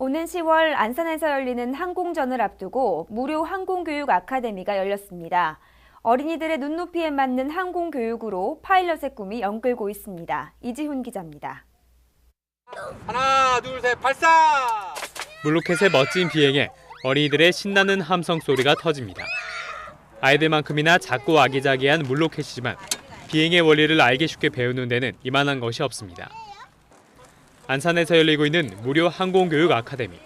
오는 10월 안산에서 열리는 항공전을 앞두고 무료 항공교육 아카데미가 열렸습니다. 어린이들의 눈높이에 맞는 항공교육으로 파일럿의 꿈이 연끌고 있습니다. 이지훈 기자입니다. 하나, 둘, 셋, 발사! 물로켓의 멋진 비행에 어린이들의 신나는 함성 소리가 터집니다. 아이들만큼이나 작고 아기자기한 물로켓이지만 비행의 원리를 알기 쉽게 배우는 데는 이만한 것이 없습니다. 안산에서 열리고 있는 무료 항공교육 아카데미.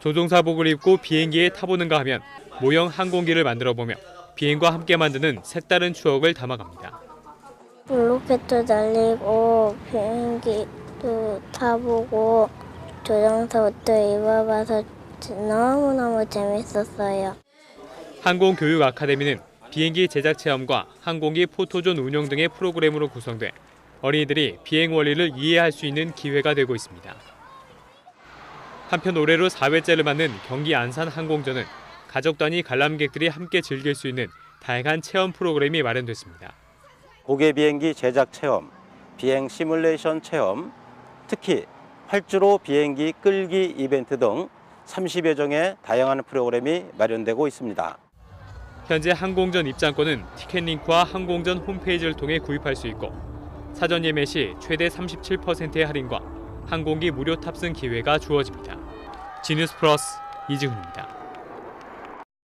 조종사복을 입고 비행기에 타보는가 하면 모형 항공기를 만들어 보며 비행과 함께 만드는 색다른 추억을 담아갑니다. 로켓도 날리고 비행기도 타보고 조종사 옷도 입어봐서 너무너무 재밌었어요. 항공교육 아카데미는 비행기 제작 체험과 항공기 포토존 운영 등의 프로그램으로 구성돼 어린이들이 비행 원리를 이해할 수 있는 기회가 되고 있습니다. 한편 올해로 4회째를 맞는 경기 안산 항공전은 가족 단위 관람객들이 함께 즐길 수 있는 다양한 체험 프로그램이 마련됐습니다. 고개 비행기 제작 체험, 비행 시뮬레이션 체험, 특히 활주로 비행기 끌기 이벤트 등 30여 종의 다양한 프로그램이 마련되고 있습니다. 현재 항공전 입장권은 티켓링크와 항공전 홈페이지를 통해 구입할 수 있고 사전 예매 시 최대 37%의 할인과 항공기 무료 탑승 기회가 주어집니다. 지뉴스 플러스 이지훈입니다.